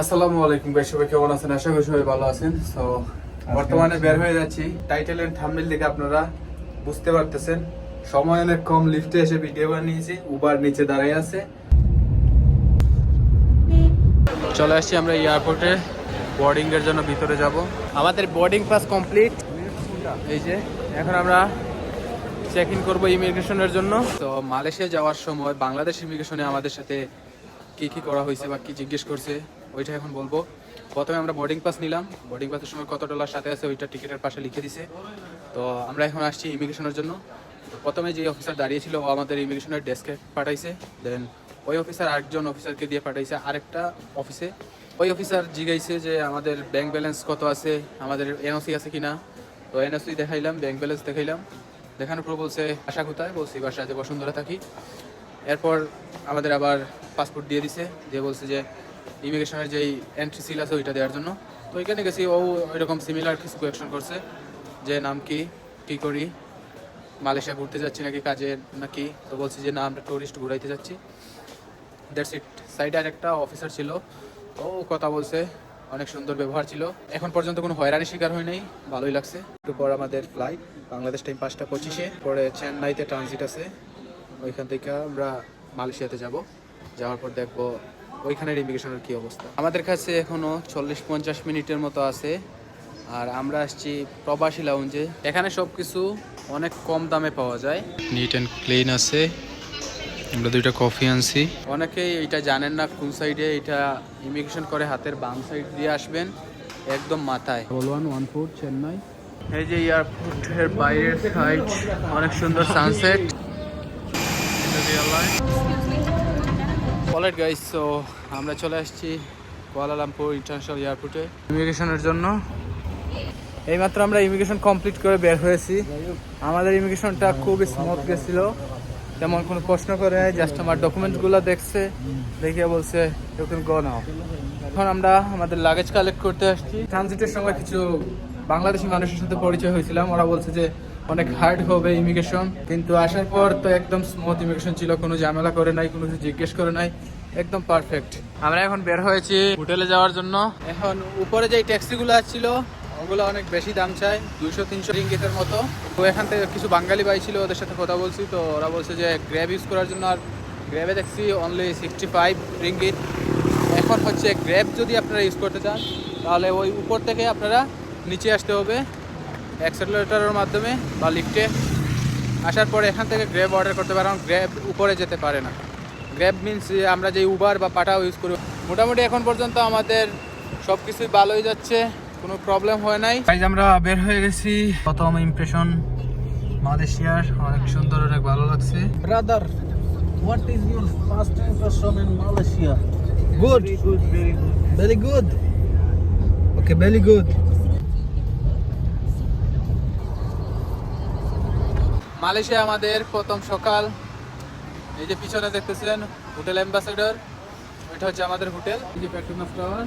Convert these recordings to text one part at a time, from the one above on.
আসসালামু আলাইকুম ভাই সবাই কেমন আছেন? আশা করি সবাই ভালো আছেন। তো বর্তমানে বের হয়ে যাচ্ছি। টাইটেল এন্ড থাম্বনেল দেখে আপনারা বুঝতে পারতেছেন। সময় অনেক কম লিফটে এসে ভিডিও বানিয়েছি উবার নিচে দাঁড়াই আছে। চলে আসছি আমরা এয়ারপোর্টে বোর্ডিং এর জন্য ভিতরে যাব। আমাদের বোর্ডিং পাস কমপ্লিট এই যে এখন আমরা চেক ইন করব ইমিগ্রেশনের জন্য। তো মালয়েশিয়া যাওয়ার সময় বাংলাদেশ ইমিগ্রেশনে আমাদের সাথে কি কি করা হয়েছে বা কি জিজ্ঞেস করছে? ওইটা এখন বলব। প্রথমে আমরা বোর্ডিং পাস নিলাম। বোর্ডিং পাসের সময় কত ডলার সাথে আছে ওইটা টিকিটের পাশে লিখে দিছে। তো আমরা এখন আসছি ইমিগ্রেশনের জন্য। প্রথমে যে অফিসার দাঁড়িয়েছিল, ও আমাদের ইমিগ্রেশনের ডেস্কে পাঠাইছে। দেন ওই অফিসার আরেকজন অফিসারকে দিয়ে পাঠাইছে আরেকটা অফিসে ওই অফিসার জিগাইছে যে আমাদের ব্যাংক ব্যালেন্স কত আছে, আমাদের এনওসি আছে কিনা। তো এনওসি দেখাইলাম ব্যাংক ব্যালেন্স দেখাইলাম। দেখানোর পর বলছে, আশা কোথায়? বলছি বাসা যে বসুন্ধরা থাকি। এরপর আমাদের আবার পাসপোর্ট দিয়ে দিছে। দিয়ে বলছে যে ইমিগ্রেশনের যেই এন্ট্রি সিল আছে ওইটা দেওয়ার জন্য। তো ওইখানে গেছি, ও ওইরকম সিমিলার কিছু কোয়েকশন করছে, যে নাম কি, কী করি, মালয়েশিয়া ঘুরতে যাচ্ছি নাকি কাজে নাকি? তো বলছি যে না, আমরা টুরিস্ট ঘুরাইতে যাচ্ছি। দ্যাটস ইট সাইডে আর একটা অফিসার ছিল, ও কথা বলছে, অনেক সুন্দর ব্যবহার ছিল। এখন পর্যন্ত কোনো হয়রানি শিকার হয় নাই, ভালোই লাগছে। একটু পর আমাদের ফ্লাইট বাংলাদেশ টাইম পাঁচটা পঁচিশে, পরে চেন্নাইতে ট্রানজিট আছে। ওইখান থেকে আমরা মালয়েশিয়াতে যাব। যাওয়ার পর দেখব ওইখানের ইমিগ্রেশনের কি অবস্থা? আমাদের কাছে এখনও চল্লিশ পঞ্চাশ মিনিটের মতো আছে। আর আমরা আসছি প্রবাসী লাউঞ্জে এখানে সব কিছু অনেক কম দামে পাওয়া যায়। নিট অ্যান্ড ক্লিন আছে। আমরা দুইটা কফি আনছি। অনেকেই এটা জানেন না কোন সাইডে এটা ইমিগ্রেশন করে হাতের বাম সাইড দিয়ে আসবেন একদম মাথায়। One one four Chennai. এই যে এয়ারপোর্টের বাইরের সাইড অনেক সুন্দর সানসেট অলরাইট গাইস সো আমরা চলে আসছি কুয়ালালামপুর ইন্টারন্যাশনাল এয়ারপোর্টে ইমিগ্রেশনের জন্য। এইমাত্র আমরা ইমিগ্রেশন কমপ্লিট করে বের হয়েছি। আমাদের ইমিগ্রেশনটা খুবই স্মুথ গেছিল। তেমন কোনো প্রশ্ন করে নাই জাস্ট আমার ডকুমেন্টসগুলো দেখছে দেখে বলছে ক্যান গো নাও। এখন আমরা আমাদের লাগেজ কালেক্ট করতে আসছি। ট্রানজিটের সময় কিছু বাংলাদেশি মানুষের সাথে পরিচয় হয়েছিলাম। ওরা বলছে যে অনেক হার্ড হবে ইমিগ্রেশন কিন্তু আসার পর তো একদম স্মুথ ইমিগ্রেশন ছিল কোনো ঝামেলা করে নাই কোনো কিছু জিজ্ঞেস করে নাই একদম পারফেক্ট আমরা এখন বের হয়েছি হোটেলে যাওয়ার জন্য। এখন উপরে যে ট্যাক্সিগুলো আসছিল ওগুলো অনেক বেশি দাম চায় দুইশো তিনশো রিঙ্গিতের মতো। তো এখান থেকে কিছু বাঙালি ভাই ছিল ওদের সাথে কথা বলছি তো ওরা বলছে যে গ্র্যাব ইউজ করার জন্য আর গ্র্যাবে দেখছি অনলি সিক্সটি ফাইভ রিঙ্গিত এখন হচ্ছে গ্র্যাব যদি আপনারা ইউজ করতে চান তাহলে ওই উপর থেকে আপনারা নিচে আসতে হবে। অ্যাক্সেলারেটরের মাধ্যমে বা লিফটে আসার পরে এখান থেকে গ্র্যাব অর্ডার করতে পারে কারণ গ্র্যাব উপরে যেতে পারে না গ্র্যাব মিনস আমরা যে উবার বা পাটাও ইউজ করি মোটামুটি এখন পর্যন্ত আমাদের সব কিছুই ভালোই যাচ্ছে কোনো প্রবলেম হয় নাই গাইজ আমরা বের হয়ে গেছি প্রথম ইমপ্রেশন মালয়েশিয়ার অনেক সুন্দর অনেক ভালো লাগছে Brother, what is your first impression in Malaysia? Good. Good good, good good. Good okay Okay, very Malaysia আমাদের প্রথম সকাল। এই যে পিছনে দেখতেছিলেন হোটেল অ্যাম্বাসেডর ওইটা হচ্ছে আমাদের হোটেল। এই যে পেট্রোনাস টাওয়ার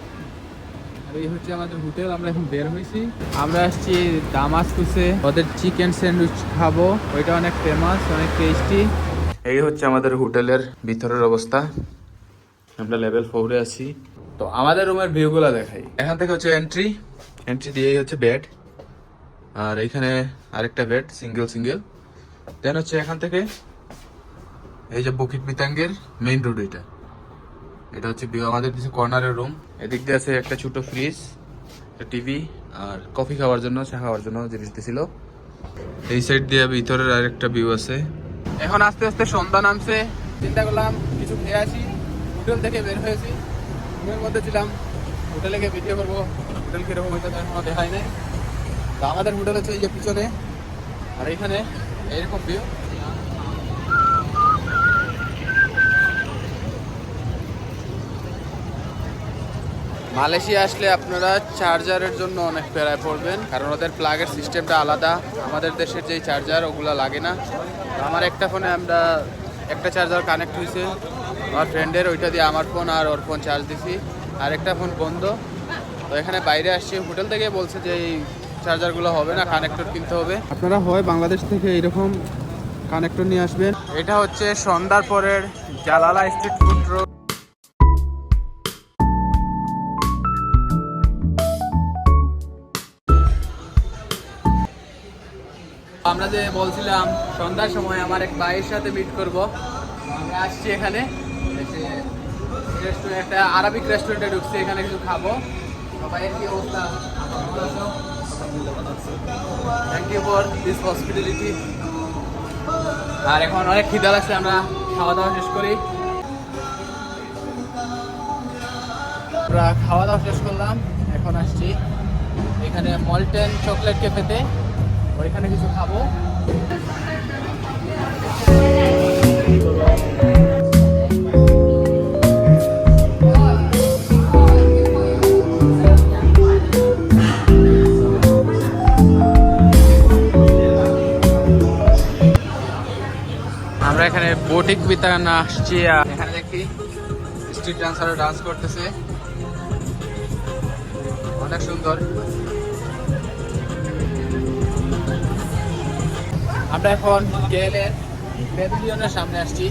এই হচ্ছে আমাদের হোটেল, আমরা এখন বের হয়েছি। আমরা আসছি দামাসকুসে। ওদের চিকেন স্যান্ডউইচ খাব। ওইটা অনেক ফেমাস অনেক টেস্টি এই হচ্ছে আমাদের হোটেলের ভিতরের অবস্থা। আমরা লেভেল ফোরে আছি। তো আমাদের রুমের ভিউগুলো দেখাই। এখান থেকে হচ্ছে এন্ট্রি এন্ট্রি দিয়েই হচ্ছে বেড আর এখানে আরেকটা বেড সিঙ্গেল সিঙ্গেল দেন হচ্ছে এখান থেকে, এই যে বকিট মিতাঙ্গের মেইন রোড এটা। এটা হচ্ছে আমাদের কিছু কর্নারের রুম এদিক দিয়ে আছে একটা ছোট ফ্রিজ টিভি আর কফি খাওয়ার জন্য, চা খাওয়ার জন্য জিনিস দিছিল। এই সাইড দিয়ে ভিতরের আরেকটা ভিউ আছে। এখন আস্তে আস্তে সন্ধ্যা নামছে। চিন্তা করলাম, কিছু খেয়ে আসি। হোটেল থেকে বের হয়েছি। রুমের মধ্যে ছিলাম। হোটেলে গিয়ে ভিডিও করব। হোটেল কীরকম হইতে এখনও দেখাই নাই। আমাদের হোটেল হচ্ছে এই যে পিছনে। আর এখানে এরকম ভিউ মালয়েশিয়া আসলে আপনারা চার্জারের জন্য অনেক প্যারায় পড়বেন, কারণ ওদের প্লাগের সিস্টেমটা আলাদা। আমাদের দেশের যেই চার্জার, ওগুলো লাগে না। আমার একটা ফোনে আমরা একটা চার্জার কানেক্ট হয়েছে আমার ফ্রেন্ডের ওইটা দিয়ে আমার ফোন আর ওর ফোন চার্জ দিছি। আর একটা ফোন বন্ধ। তো এখানে বাইরে আসছি। হোটেল থেকে বলছে যে এই চার্জারগুলো হবে না কানেক্টর কিনতে হবে। আপনারা হয় বাংলাদেশ থেকে এরকম কানেক্টর নিয়ে আসবেন। এটা হচ্ছে সন্ধ্যার পরের জালালা স্ট্রিট ফুড রোড আমরা যে বলছিলাম সন্ধ্যার সময় আমার এক ভাইয়ের সাথে মিট করব। আমরা আসছি এখানে। রেস্টুরেন্ট একটা আরবিক রেস্টুরেন্টে ঢুকছি এখানে কিছু খাব। সবাইয়ের কি অবস্থা? Thank you for this hospitality আর এখন অনেক খিদা লাগছে, আমরা খাওয়া দাওয়া শেষ করি। আমরা খাওয়া দাওয়া শেষ করলাম, এখন আসছি এখানে মল্টেন চকলেট ক্যাফেতে, ওইখানে কিছু খাব। বোটিক বিতান আসছি এখানে দেখি স্ট্রিট ডান্সাররা ডান্স করতেছে। অনেক সুন্দর। আমরা এখন কেএলের প্যাভিলিয়নের সামনে আসছি।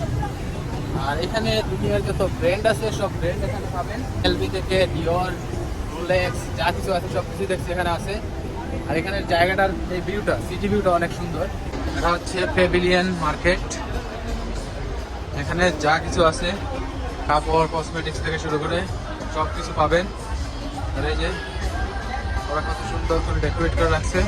আর এখানে দুনিয়ার যত ব্র্যান্ড আছে, সব ব্র্যান্ড এখানে পাবেন। এলবি থেকে ডিওর রোলেক্স যা কিছু আছে, সব কিছু দেখছি এখানে আছে। আর এখানের জায়গাটার এই ভিউটা সিটি ভিউটা অনেক সুন্দর। এটা হচ্ছে প্যাভিলিয়ন মার্কেট এখানে যা কিছু আছে, কাপড় কসমেটিক্স থেকে শুরু করে সব কিছু পাবেন। আর এই যে, ওরা কত সুন্দর করে ডেকোরেট করে রাখছে।